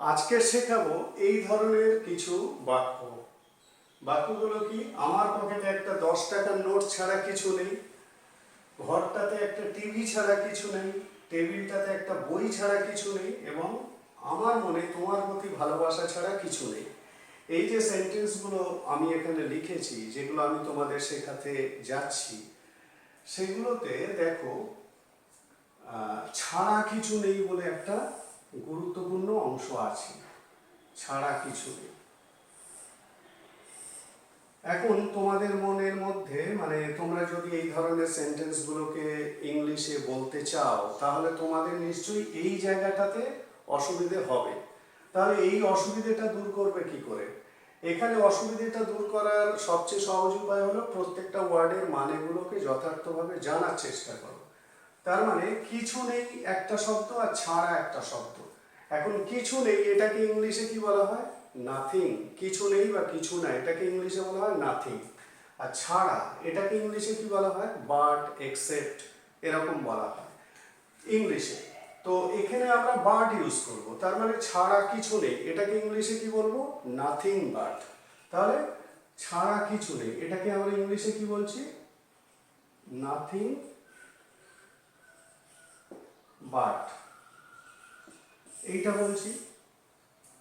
আজকে শেখাবো এই ধরনের কিছু বাক্য। বাক্যগুলো কি? আমার পকেটে একটা দশ টাকার নোট ছাড়া কিছু নেই, ঘরটাতে একটা টিভি ছাড়া কিছু নেই, টেবিলটাতে একটা বই ছাড়া কিছু নেই এবং আমার মনে তোমার প্রতি ভালোবাসা ছাড়া কিছু নেই। এই যে সেন্টেন্সগুলো আমি এখানে লিখেছি, যেগুলো আমি তোমাদের শেখাতে যাচ্ছি, সেগুলোতে দেখো ছাড়া কিছু নেই বলে একটা গুরুত্বপূর্ণ অংশ আছে, ছাড়া কিছু নেই। এখন তোমাদের মনের মধ্যে মানে তোমরা যদি এই ধরনের সেন্টেন্সগুলোকে ইংলিশে বলতে চাও, তাহলে তোমাদের নিশ্চয়ই এই জায়গাটাতে অসুবিধে হবে। তাহলে এই অসুবিধেটা দূর করবে কি করে? এখানে অসুবিধেটা দূর করার সবচেয়ে সহজ উপায় হলো প্রত্যেকটা ওয়ার্ডের মানেগুলোকে যথার্থভাবে জানার চেষ্টা করো। তার মানে কিছু নেই একটা শব্দ আর ছাড়া একটা শব্দ। এখন কিছু নেই, এটাকে ইংলিশে কি বলা হয়? নাথিং কিছু নেই বা কিছু না, এটাকে ইংলিশে বলা হয় নাথিং আর ছাড়া, এটাকে ইংলিশে কি বলা হয়? বাট এক্সেপ্ট এরকম বলা হয়। ইংলিশে। তো এখানে আমরা বাট ইউজ করব। তার মানে ছাড়া কিছু নেই। এটাকে ইংলিশে কি বলব? নাথিং বাট তাহলে ছাড়া কিছু নেই। এটাকে আমরা ইংলিশে কি বলছি? নাথিং বাট এইটা বলছি।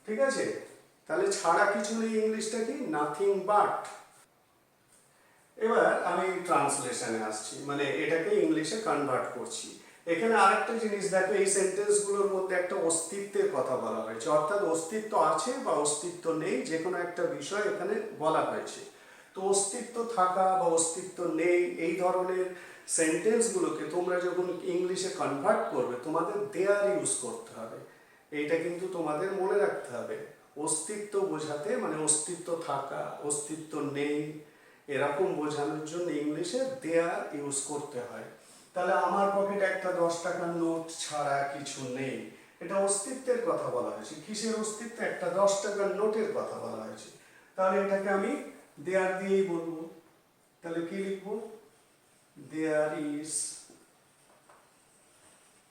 ঠিক আছে? তাহলে ছাড়া কিছু নেই ইংলিশটা কি? নাথিং বাট এবার আমি ট্রান্সলেশনে আসছি। মানে এটাকে ইংলিশে কনভার্ট করছি। এখানে আরেকটা জিনিস দেখো, এই সেন্টেন্সগুলোর মধ্যে একটা অস্তিত্বের কথা বলা হয়েছে। অর্থাৎ অস্তিত্ব আছে বা অস্তিত্ব নেই যে কোনো একটা বিষয় এখানে বলা হয়েছে। তো অস্তিত্ব থাকা বা অস্তিত্ব নেই, এই ধরনের সেন্টেন্সগুলোকে তোমরা যখন ইংলিশে কনভার্ট করবে, তোমাদের দেয়ার ইউজ করতে হবে। এইটা কিন্তু তোমাদের মনে রাখতে হবে। অস্তিত্ব বোঝাতে মানে অস্তিত্ব থাকা, অস্তিত্ব নেই, এরকম বোঝানোর জন্য ইংলিশে দেয়ার ইউজ করতে হয়। তাহলে আমার পকেটে একটা দশ টাকার নোট ছাড়া কিছু নেই। এটা অস্তিত্বের কথা বলা হয়েছে। কিসের অস্তিত্ব? একটা দশ টাকার নোটের কথা বলা হয়েছে। তাহলে এটাকে আমি দেয়ার দিয়েই বলব। তাহলে কি লিখব? There is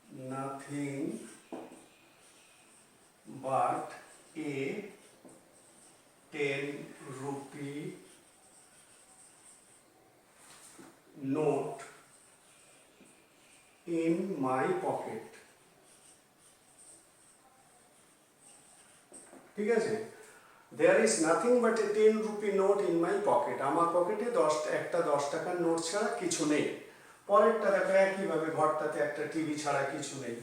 nothing but a 10 rupee note in my pocket ঠিক আছে? There is nothing but a ten rupee note in my pocket আমার পকেটে দশ, একটা দশ টাকার নোট ছাড়া কিছু নেই। পরেরটা দেখো, একইভাবে ঘরটাতে একটা টিভি ছাড়া কিছু নেই।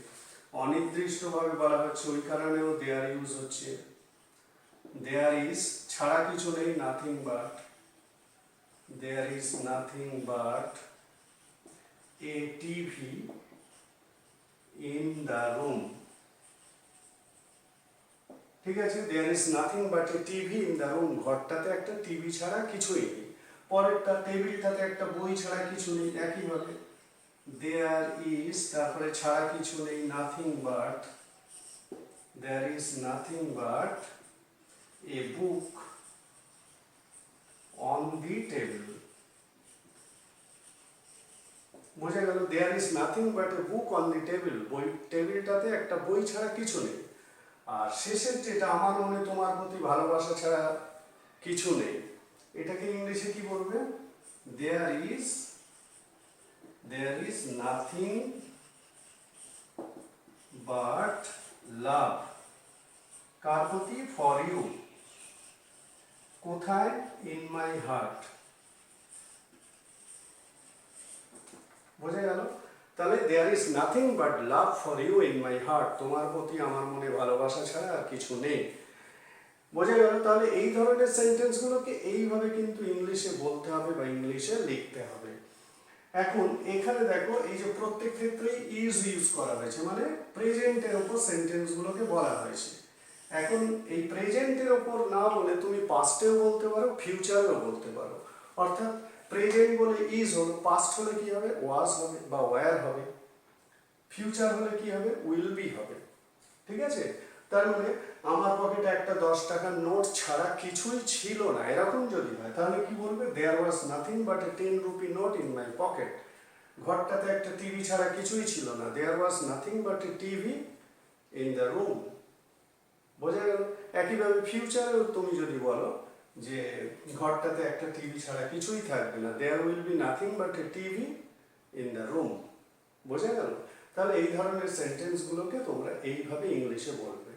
অনির্দিষ্টভাবে বলা হচ্ছে ওই কারণেও দেয়ার ইউজ হচ্ছে। দেয়ার ইজ ছাড়া কিছু নেই nothing but there is nothing but a TV in the room ঠিক আছে? There is nothing but a TV in the room ঘরটাতে একটা টিভি ছাড়া কিছুই নেই। পরেরটা, টেবিলটাতে একটা বই ছাড়া কিছু নেই। একইভাবে। দেয়ার ইজ তারপরে ছাড়া কিছু নেই nothing but there is nothing but a book on the table বোঝা গেল there is nothing but a book on the table বই, টেবিলটাতে একটা বই ছাড়া কিছু নেই। আর শেষের যেটা আমার মনে তোমার প্রতি ভালোবাসা ছাড়া কিছু নেই। এটাকে ইংলিশে কি বলবে? There is there is nothing but love. কার প্রতি? ফর ইউ কোথায়? ইন মাই হার্ট বোঝা গেল? তাহলে there is nothing but love for you in my heart তোমার প্রতি আমার মনে ভালোবাসা ছাড়া আর কিছু নেই। বোঝা গেল? তাহলে এই ধরনের সেন্টেন্সগুলোকে এইভাবে কিন্তু ইংলিশে বলতে হবে বা ইংলিশে লিখতে হবে। এখন এখানে দেখো, এই যে প্রত্যেক ক্ষেত্রে ইজ ইউজ করা হয়েছে মানে প্রেজেন্টের ওপর সেন্টেন্সগুলোকে বলা হয়েছে। এখন এই প্রেজেন্টের ওপর না বলে তুমি পাস্টেও বলতে পারো ফিউচারেও বলতে পারো। অর্থাৎ প্রেজেন্ট বলে ইজ হলো পাস্ট হলে কি হবে? ওয়াজ হবে বা ওয়ার হবে। ফিউচার হলে কি হবে? উইল বি হবে। ঠিক আছে? তার মানে আমার পকেটে একটা দশ টাকার নোট ছাড়া কিছুই ছিল না। এরকম যদি হয়, তাহলে কি বলবে? There was nothing but a ten rupee note in my pocket ঘরটাতে একটা টিভি ছাড়া কিছুই ছিল না। There was nothing but a TV in the room বোঝা গেল? একইভাবে ফিউচারেও তুমি যদি বলো যে ঘরটাতে একটা টিভি ছাড়া কিছুই থাকবে না there will be nothing but a TV in the room বোঝা গেল? তাহলে এই ধরনের সেন্টেন্সগুলোকে তোমরা এইভাবে ইংলিশে বলবে।